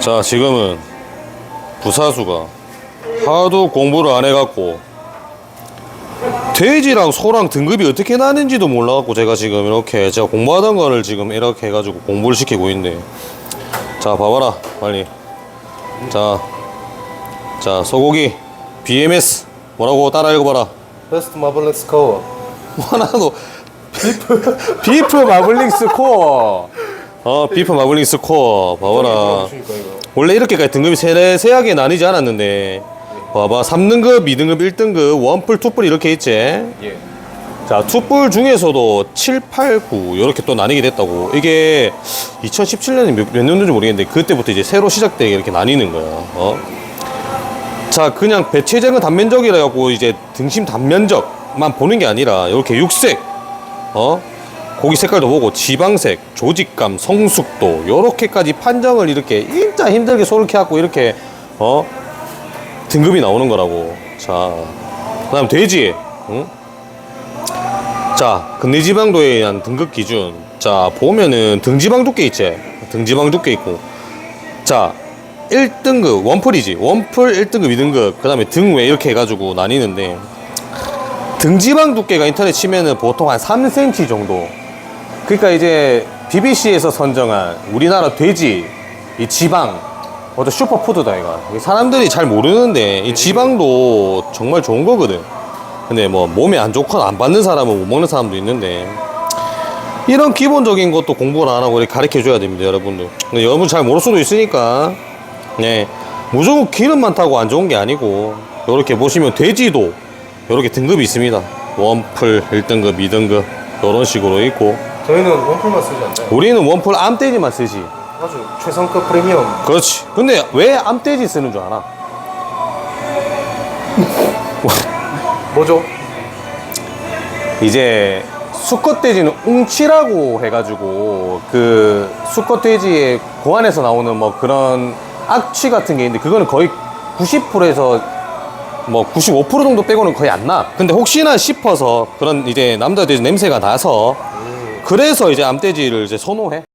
자 지금은 부사수가 하도 공부를 안 해갖고 돼지랑 소랑 등급이 어떻게 나는지도 몰라갖고 제가 지금 이렇게 제가 공부하던 거를 지금 이렇게 해가지고 공부를 시키고 있는데 자 봐봐라 빨리. 자, 자 소고기 BMS 뭐라고 따라 읽어봐라. 베스트 스코어 하나도 비프 마블링 스 코어. 어 비프 마블링 스 코어. 봐봐라. 원래 이렇게까지 등급이 세세하게 나뉘지 않았는데. 봐봐 3등급, 2등급, 1등급, 원뿔, 투뿔 이렇게 있지? 예. 자 투뿔 중에서도 7, 8, 9 이렇게 또 나뉘게 됐다고. 이게 2017년에 몇, 몇 년도인지 모르겠는데 그때부터 이제 새로 시작되게 이렇게 나뉘는 거야. 어? 자 그냥 배체적인 단면적이라 갖고 이제 등심 단면적 만 보는 게 아니라 이렇게 육색 어? 고기 색깔도 보고 지방색, 조직감, 성숙도 요렇게까지 판정을 이렇게 진짜 힘들게 손을 캐갖고 이렇게 어? 등급이 나오는 거라고. 자 그다음 돼지 응? 자 근내지방도에 의한 등급 기준. 자 보면은 등지방 두께 있지? 등지방 두께 있고. 자 1등급 원풀이지. 원풀 1등급 2등급. 그 다음에 등 외 이렇게 해가지고 나뉘는데 등지방 두께가 인터넷 치면은 보통 한 3cm 정도. 그러니까 이제 BBC에서 선정한 우리나라 돼지 이 지방 어떤 슈퍼푸드다 이거. 사람들이 잘 모르는데 이 지방도 정말 좋은 거거든. 근데 뭐 몸에 안 좋거나 안 받는 사람은 못 먹는 사람도 있는데 이런 기본적인 것도 공부를 안 하고 가르쳐 줘야 됩니다 여러분들. 근데 여러분 잘 모를 수도 있으니까. 네. 무조건 기름 많다고 안 좋은 게 아니고 이렇게 보시면 돼지도 이렇게 등급이 있습니다 원풀 1등급 2등급 이런 식으로 있고 저희는 원풀만 쓰지 않나요? 우리는 원풀 암돼지만 쓰지 아주 최상급 프리미엄 그렇지 근데 왜 암돼지 쓰는 줄 알아? 뭐죠? 이제 수컷돼지는 웅치라고 해가지고 그 수컷돼지의 고안에서 나오는 뭐 그런 악취 같은 게 있는데 그거는 거의 90%에서 뭐 95% 정도 빼고는 거의 안 나. 근데 혹시나 싶어서 그런 이제 남자 돼지 냄새가 나서 그래서 이제 암돼지를 이제 선호해.